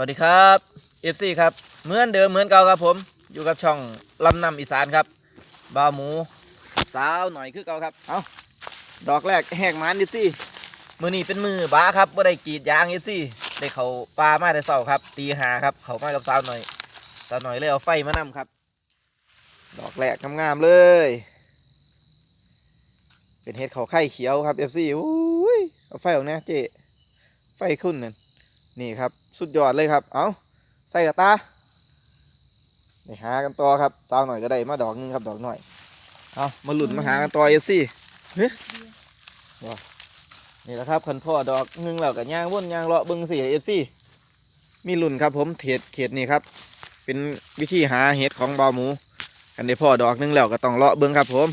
วัสดีครับ FC ครับ เหมือนเดิมเหมือนเก่าครับผม อยู่กับช่องลำนำอีสานครับบ่าวหมู สาวหน่อยคือเก่าครับ เอาดอกแรกแหกมัน FC มือนี้เป็นมือบ้าครับบ่ได้กรีดยาง FC ได้เขาปลามาแต่เสาครับ ตีหาครับ เขามากับสาวหน่อย สาวหน่อยเลยเอาไฟมานำครับ ดอกแรกงามๆเลย เป็นเห็ดเขาไข่เขียวครับ FC อุ้ยเอาไฟออกนะเจ๊ไฟขึ้นนั่นนี่ครับ สุดยอดเลยครับ เอาใส่กระตาไปหากันต่อครับสาวหน่อยก็ได้มาดอกหนึงครับดอกหน่อย เอามาหลุดมาหากันต่อเอฟซีเฮ้ยว้านี่แหละครับคันพ่อดอกหนึงแล้วกับย่างวนย่างเลาะเบิ้งสี่เอฟซีมีหลุนครับผมเขตเขตนี่ครับ เป็นวิธีหาเห็ดของบาหมูกันได้พ่อดอกหนึงแล้วก็ต้องเลาะเบิ้งครับผม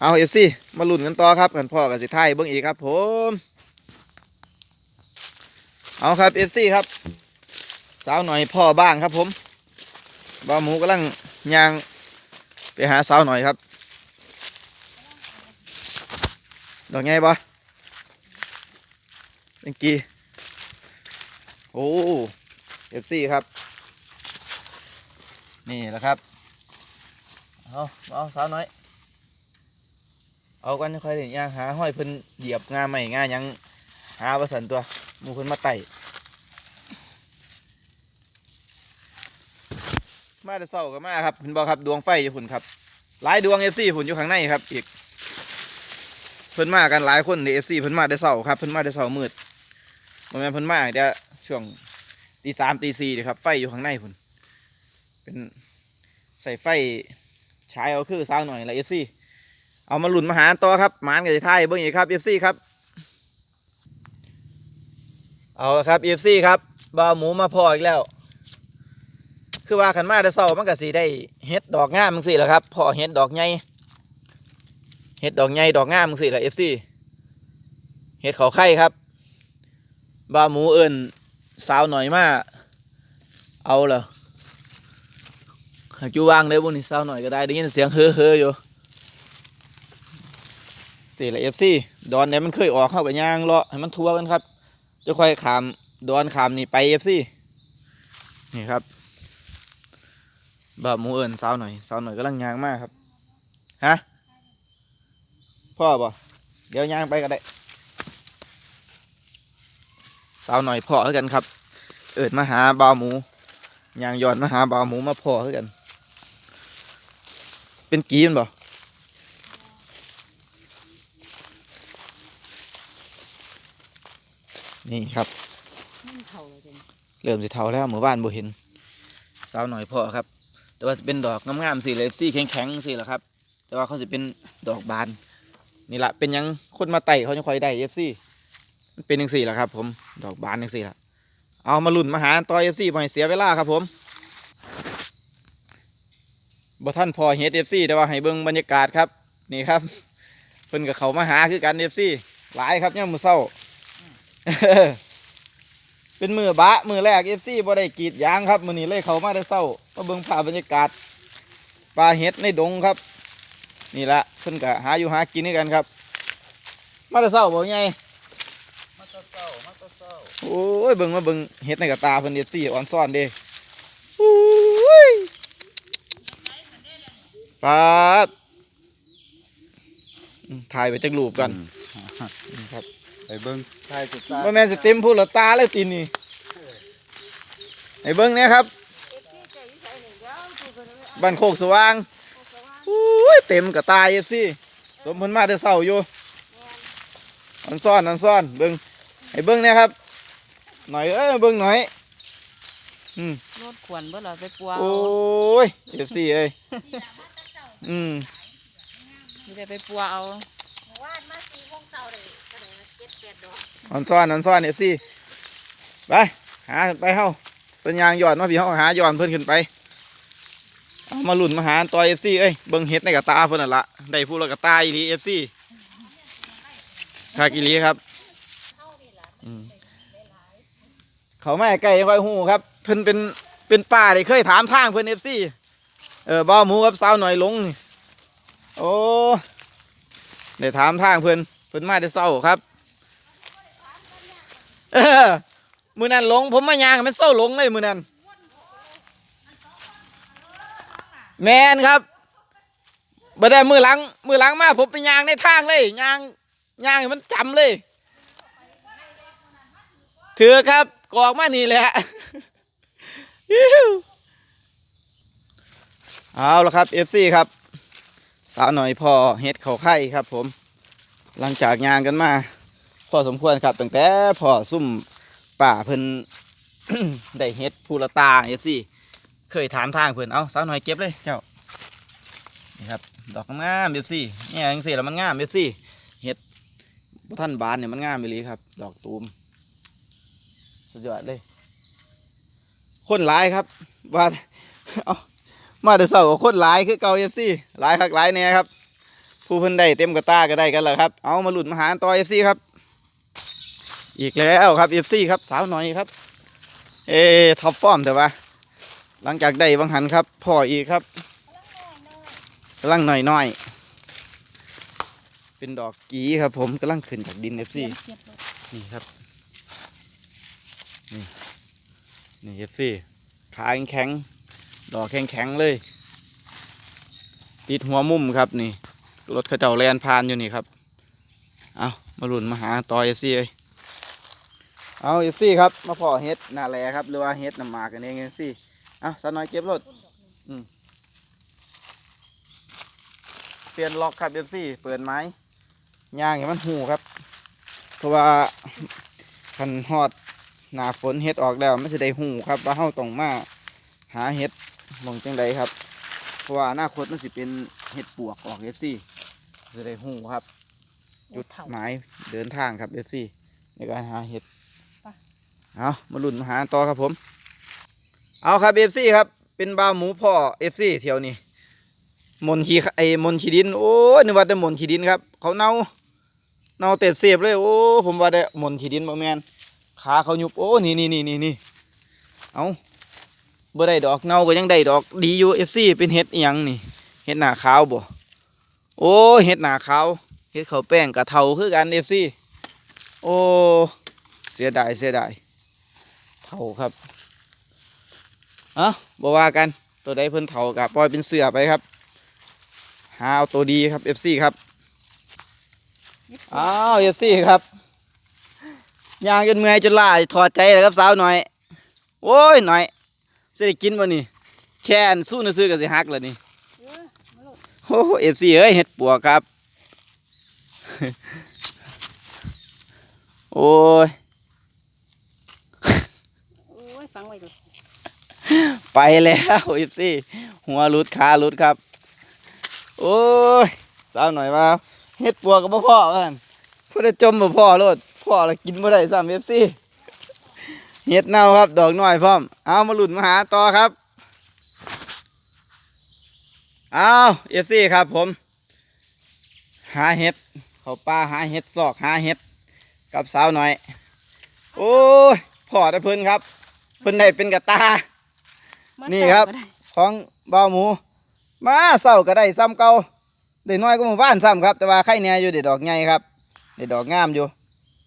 เอาเอฟซีมาหลุนกันต่อครับกันพ่อกับสิไทายเบิ้งอีกครับผม เอาครับ FC ครับ สาวหน่อยพ่อบ้างครับผมบ่าวหมูกำลังย่างไปหาสาวหน่อยครับ ดอกไงบ่เมื่อกี้โอ้ FC ครับ นี่แหละครับ เอาเอาสาวน้อย เอากันค่อยๆเดี๋ยวย่างหาห้อยเพิ่นเหยียบงาใหม่งายังหาประสันตัว หมูเพิ่นมาไต่มาแต่เศร้าก็มาครับเห็นบอกครับดวงไฟอยู่พุ่นครับ หลายดวงเอฟซีพุ่นอยู่ข้างในครับ อีก เพิ่นมากันหลายคนในเอฟซีเพิ่นมาแต่เศร้าครับเพิ่นมาแต่เศร้ามืดบ่แม่นเพิ่นมาเดี๋ยวช่วงตีสามตีสี่ครับ ไฟอยู่ข้างในพุ่นเป็นใส่ไฟฉายเอาคือสาวหน่อยละเอฟซีเอามาหลุนมาหาต่อครับหมานกับจะทยเบิ่งอีกครับเอฟซีครับ เอาละครับ FC ครับบ่าวหมูมาพออีกแล้ว คือว่าขันมาแต่เศร้ามันก็สีได้เฮ็ดดอกงามมึงสิแหละครับพอเฮ็ดดอกใหญ่เฮ็ดดอกใหญ่ดอกงามมึงสิแหละ FC เฮ็ดเขาไข่ครับบ่าวหมูเอิญสาวหน่อยมาเอาเหรอหากอยู่วางได้บุนี่สาวหน่อยก็ได้ได้ยินเสียงเฮ้อเฮ้ออยู่สิแหละ FC ดอนเนี่ยมันเคยออกเข้าไปย่างเลาะให้มันทัวกันครับ จะค่อยขามดอนขามนี่ไปเอฟซีนี่ครับบ่าวหมูเอิญสาวหน่อยสาวหน่อยกำลังยางมากครับฮะพ่อบ่เดี๋ยวยางไปก็ได้สาวหน่อยพ่อคือกันครับ เอิญมาหาบ่าวหมูยางย้อนมาหาบ่าวหมูมาพ่อคือกัน เป็นกีมันบ่ นี่ครับมันเข่าเลยจ้ะเริ่มสิเท่าแล้วหมู่บ้านบ่เห็นสาวหน่อยพอครับ แต่ว่าจะเป็นดอกงามๆสิเลยสีแข็งๆสิแหละครับ แต่ว่าเขาจะเป็นดอกบาน นี่แหละเป็นหยังคนมาไต่เขาจะคอยได้เอฟซีมันเป็นยังสี่แหละครับ ผมดอกบานยังสี่ละเอามาลุ่นมาหาต่อเอฟซีไปเสียเวลาครับผมบ่ท่านพอเฮ็ดเอฟซีแต่ว่าให้เบิ่งบรรยากาศครับ นี่ครับเพิ่นกับเขามาหาคือกันเอฟซีหลายครับเนี่ยามมือเศร้า เป็นมือบะมือแรกเอฟซีบ่ได้กรีดยางครับมือนี้เลยเขามาได้เศร้ามาเบิ่งภาพบรรยากาศปลาเห็ดในดงครับ นี่ละเพิ่นก็หาอยู่หากินด้วยกันครับ มาได้เศร้าบ่ไงมาตะเศร้ามาตะเศร้าโอ้ยเบิ่งมาเบิ่งเห็ดในกระตาเพิ่นเอฟซีอ่อนซ่อนเด้โอ้ยปาดอืมถ่ายไปจักรูปกันนี่ครับ ไปเบิ้งใช่สุดท้ายบ่แม่นสิเต็มพูดละตาเลยตีนนี่ให้เบิ่งเนี่ยครับบ้านโคกสว่างอุ้ยเต็มกระตายเอฟซีสมเพิ่นมาแต่เศร้าอยู่อันซ่อนอันซ่อนเบิ่งให้เบิ่งเนี่ยครับ หน่อยเอ้ยเบิ่งหน่อยอืมรถขวนเบ่ล่ะไปปัวโอ้ยเอฟซีเอ้ยอืมมีแต่ไปปัวเอาวาดมาสีวงเสาเลยก็ เจ็ดแปดดอกอันซ่อนอันซ่อนเอฟซีไปหาไปเฮาเป็นยางยอดมาพี่เฮาหายอดเพิ่นขึ้นไปเอามาหลุ่นมาหาต่อเอฟซีเอ้ยเบิ่งเฮ็ดในกระตาเพิ่นนั่นละได้ผู้ละกระตาอีหลีเอฟซีคากิลีครับเขาไม่ไกลค่อยหูครับ เพิ่นเป็นเป็นป้าได้เคยถามทางเพิ่นเอฟซีเออบ้าวหมูกับสาวหน่อยลงโอ้ได้ถามทางเพิ่นเพิ่นมาได้เศร้าครับ เออมือนั้นหลง ผมมายางมันเศร้าหลงเลยมือนั้นแมนครับบ่ได้มือหลัง มือหลังมาผมไปยางในทางเลยยางยางมันจำเลยถือครับกออกมานี่แหละเอาละครับ FC ครับ สาวหน่อยพอเฮ็ดเขาไข่ครับผม หลังจากยางกันมา พอสมควรครับตั้งแต่พอซุ่มป่าเพิ่นได้เฮ็ดภูละตา FC เคยถามทางเพิ่นเอาสาวหน่อยเก็บเลยเจ้านี่ครับดอกงาม FC เนี่ยจังซี่แล้วมันงาม FC เฮ็ดบ่ท่านบานเนี่ยมันงามอีหลีครับ ดอกตูมสุดยอดเลย คนหลายครับว่าเอามาแต่เสาร์คนหลายคือเก่า FC หลายคักหลายแน่ครับ ผู้เพิ่นได้เต็มกระตาก็ได้กันแล้วครับ เอามาหลุดมาหาต่อ FC ครับ อีกแล้วครับ FC ครับสาวหน่อยครับ เอท็อปฟอร์มแต่ว่าหลังจากได้วังหันครับพ่ออีกครับกำลังหน่อยหน่อยเป็นดอกกีครับผมกำลังขึ้นจากดิน FC นี่ครับนี่นี่ FC ขาแข็งดอกแข็งๆเลย ติดหัวมุมครับนี่ รถขเจ้าแลนพานอยู่นี่ครับ เอามาหลุนมาหาต่อเอฟซีเลย เอาเอฟซีครับมาพอเฮ็ดหนาแลครับหรือว่าเฮ็ดน้ำหมากกันเองเอฟซีเอาสาวน้อยเก็บรถอืมเปลี่ยนล็อกครับเอฟซีเปิดไม้ยางให้มันหูครับ เพราะว่าคันฮอดหนาฝนเฮ็ดออกแล้วไม่ใช่ได้หูครับว่าเฮาต้องมาหาเฮ็ดมองจังใดครับ เพราะว่าอนาคตมันสิเป็นเห็ดปวกออกเอฟซีจะได้หูครับ จุดหมายเดินทางครับเอฟซีในการหาเห็ด เอามาลุ่นมาหาต่อครับผม เอาครับเอฟซีครับ เป็นบาวหมูพ่อเอฟซีเที่ยวนี้มนขีไอมนขีดิน โอ้ยนึกว่าแต่มนขีดินครับ เขาเน่าเน่าเต็บเสียบเลย โอ้ ผมว่าได้มนขีดินบางแมนขาเขายุบ โอ้ นี่นี่นี่นี่นี่เอาบ่ได้ดอกเน่าก็ยังได้ดอก ดีอยู่เอฟซีเป็นเห็ดอีหยังนี่ เห็ดหนาขาวบ่ โอ้เห็ดหนาขาว เห็ดเขาแป้งกะเทาคือกันเอฟซีโอ้ เสียดายเสียดาย เท่าครับเอะบ่ว่ากันตัวใดเพิ่นเท่ากับปล่อยเป็นเสือไปครับ หาเอาตัวดีครับเอฟซีครับอ้าวเอฟซีครับยางจนเมื่อยจนล้าถอดใจเลยครับสาวหน่อย โอ้ยหน่อยสิได้กินบ่นี่แค่นสู้นซื้อๆก็สิฮักแล้วนี่โอ้เอฟซีเอ้ยเห็ดปัวกครับ โอ้ย ฟังไว้ดูไปแล้วเอฟซี่หัวหลุดขาหลุดครับ โอ้ยสาวหน่อยว่าเห็ดปัวกับพ่อว่าซั่นพูดได้จมบ่พ่อโลดพ่อละกินบ่ได้ซ้ำเอฟซีเห็ดเน่าครับ ดอกน้อยพร้อม เอามาหลุดมาหาต่อครับ เอาเอฟซีครับผม หาเห็ด เขาป่าหาเห็ดซอกหาเห็ด กับสาวหน่อย โอ้ยพ่อได้เพิ่นครับ เพิ่นได้เป็นกระตามานี่ครับแซวก็ได้ของบ่าวหมู มาเศร้าก็ได้ซ้ำเก่าได้น้อยก็หมู่บ้านซ้ำครับ แต่ว่าไข่แหน่อยู่ได้ดอกใหญ่ครับได้ดอกงามอยู่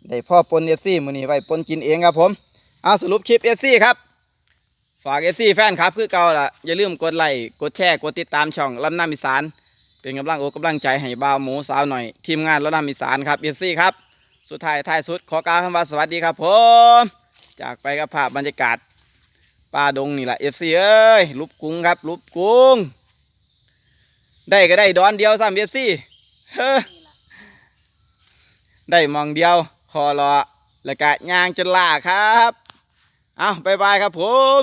ได้พ่อปนเอฟซีมือนี้ไว้ปนกินเองครับผมเอาสรุปคลิปเอฟซีครับ ฝากเอฟซีแฟนครับคือเก่าล่ะ อย่าลืมกดไลค์กดแชร์กดติดตามช่องลำน้ำอีสาน เป็นกำลังอกกำลังใจให้บ่าวหมูสาวหน่อยทีมงานลำน้ำอีสานครับเอฟซีครับสุดท้ายท้ายสุดขอกล่าวคำว่าสวัสดีครับผม จากไปกับภาพบรรยากาศป่าดงนี่แหละเอฟซีเอ้ยลุบกุ้งครับลุบกุ้งได้ก็ได้ดอนเดียวซ้ำเอฟซีได้มองเดียว คอรอแล้วก็ย่างจนล่าครับ เอาบายบายครับผม